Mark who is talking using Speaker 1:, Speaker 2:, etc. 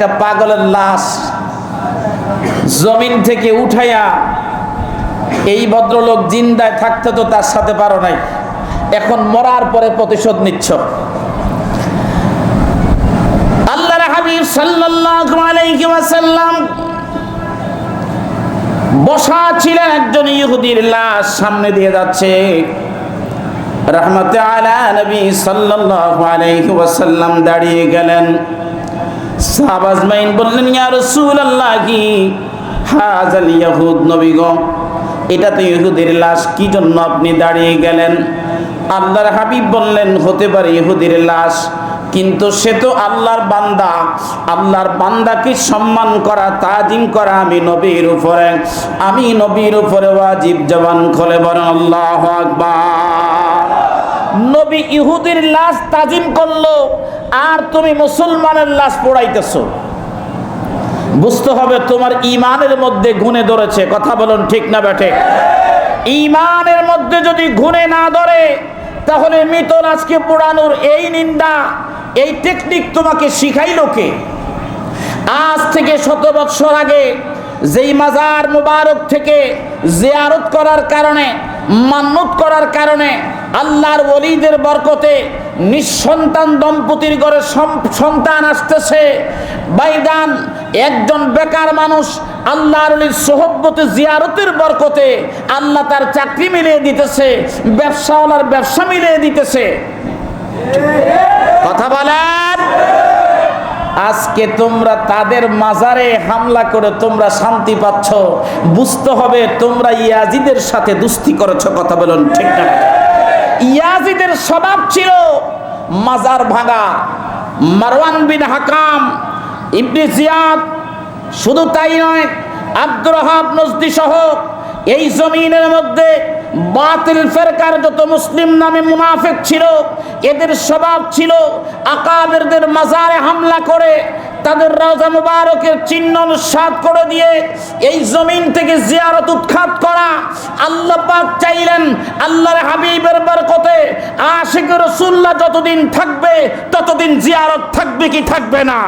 Speaker 1: একটা পাগলের লাশ জমিন থেকে উঠাইয়া এই ভদ্রলোক জিন্দায় থাকতে তো তার সাথে পারো নাই। এখন মরার পরে প্রতিশোধ নিচ্ছ। বসা ছিলেন একজন লাশ সামনে দিয়ে যাচ্ছে। দাঁড়িয়ে গেলেন। বললেন, ইয়া কি ইয়াহুদ এটা তো জন্য আপনি দাঁড়িয়ে গেলেন? আল্লাহর হাবিব বললেন, হতে পারে কিন্তু সে তো আল্লাহর বান্দা। আল্লাহর বান্দাকে সম্মান করা, তাজিম করা আমি নবীর উপরে, আমি নবীর উপরে ওয়াজিব জবান খোলে বলেন, আল্লাহ আকবার। নবী ইহুদির লাশ তাজিম করল, আর তুমি মুসলমানের লাশ পোড়াইতেছো। বুঝতে হবে তোমার ইমানের মধ্যে গুণে ধরেছে, কথা বলুন ঠিক না বেঠে ইমানের মধ্যে যদি গুণে না ধরে, তাহলে মৃত লাশকে পোড়ানোর এই নিন্দা, এই টেকনিক তোমাকে শিখাইল কে? আজ থেকে শত বৎসর আগে যেই মাজার মুবারক থেকে জিয়ারত করার কারণে মান্যত করার কারণে আল্লাহর ওলিদের বরকতে নিঃসন্তান দম্পতির ঘরে সন্তান আসতেছে। বাইদান, একজন বেকার মানুষ আল্লাহর ওলির সোহব্বতে, জিয়ারতের বরকতে আল্লাহ তার চাকরি মিলিয়ে দিতেছে, ব্যবসাওয়ালার ব্যবসা মিলিয়ে দিতেছে। কথা বলেন? আজকে তোমরা তাদের মাজারে হামলা করে তোমরা শান্তি পাচ্ছ। বুঝতে হবে তোমরা ইয়াজিদের সাথে দুস্তি করেছ। কথা বলুন ঠিক না। ইয়াজিদের স্বভাব ছিল মাজার ভাঙা। মারওয়ান বিন হাকাম, ইবনে জিয়াদ, শুধু তাই নয়, আব্দুর রহাব নজদি সহ এই জমিনের মধ্যে বাতিল ফেরকার যত মুসলিম নামে মুনাফেক ছিল, এদের স্বভাব ছিল আকাবেরদের মাজারে হামলা করে তাদের রাজা মুবারকের চিহ্ন অনুসাদ করে দিয়ে এই জমিন থেকে জিয়ারত উৎখাত করা। আল্লাহ পাক চাইলেন আল্লাহর হাবিবের বরকতে আশিক রসুল্লাহ যতদিন থাকবে, ততদিন জিয়ারত থাকবে কি থাকবে না।